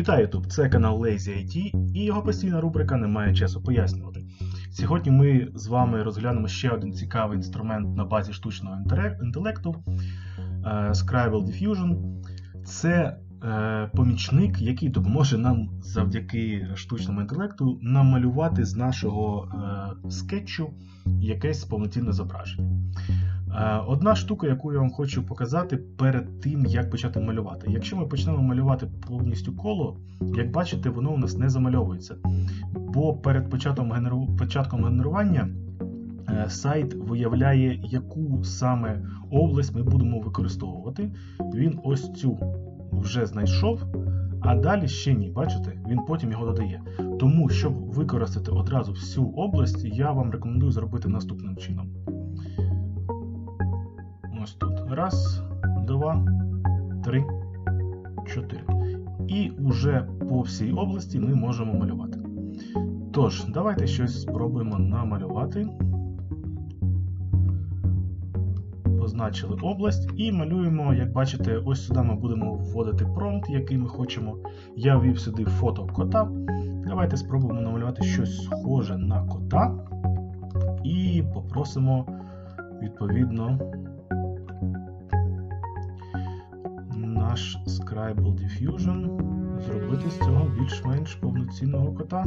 Вітаю Ютуб! Це канал Lazy IT і його постійна рубрика Немає часу пояснювати. Сьогодні ми з вами розглянемо ще один цікавий інструмент на базі штучного інтелекту Scribal Scribble Diffusion. Це е, помічник, який допоможе нам завдяки штучному інтелекту намалювати з нашого е, скетчу якесь повноцінне зображення. Е, Одна штука, яку я вам хочу показати перед тим, як почати малювати. Якщо ми почнемо малювати повністю коло, як бачите, воно у нас не замальовується. Бо перед початком, генеру... початком генерування е, сайт виявляє, яку саме область ми будемо використовувати. Він ось цю вже знайшов, а далі ще ні. Бачите, він потім його додає. Тому, щоб використати одразу всю область, я вам рекомендую зробити наступним чином. Ось тут. Раз, два, три, чотири. І уже по всій області ми можемо малювати. Тож, давайте щось спробуємо намалювати. Позначили область і малюємо, як бачите, ось сюди ми будемо вводити промпт, який ми хочемо. Я ввів сюди фото кота. Давайте спробуємо намалювати щось схоже на кота. І попросимо, відповідно, наш Scribble Diffusion зробити з цього більш-менш повноцінного кота.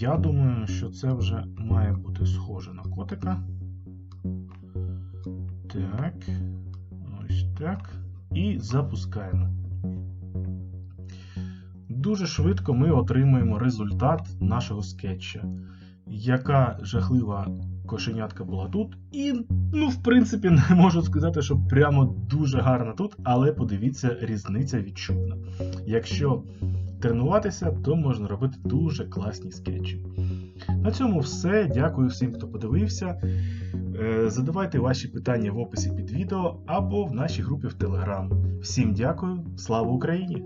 Я думаю, що це вже має бути схоже на котика. Так, ось так. І запускаємо. Дуже швидко ми отримуємо результат нашого скетча. Яка жахлива кошенятка була тут. І, ну, в принципі, не можу сказати, що прямо дуже гарна тут, але подивіться, різниця відчутна. Якщо тренуватися, то можна робити дуже класні скетчі. На цьому все. Дякую всім, хто подивився. Е, Задавайте ваші питання в описі під відео або в нашій групі в Телеграм. Всім дякую, слава Україні!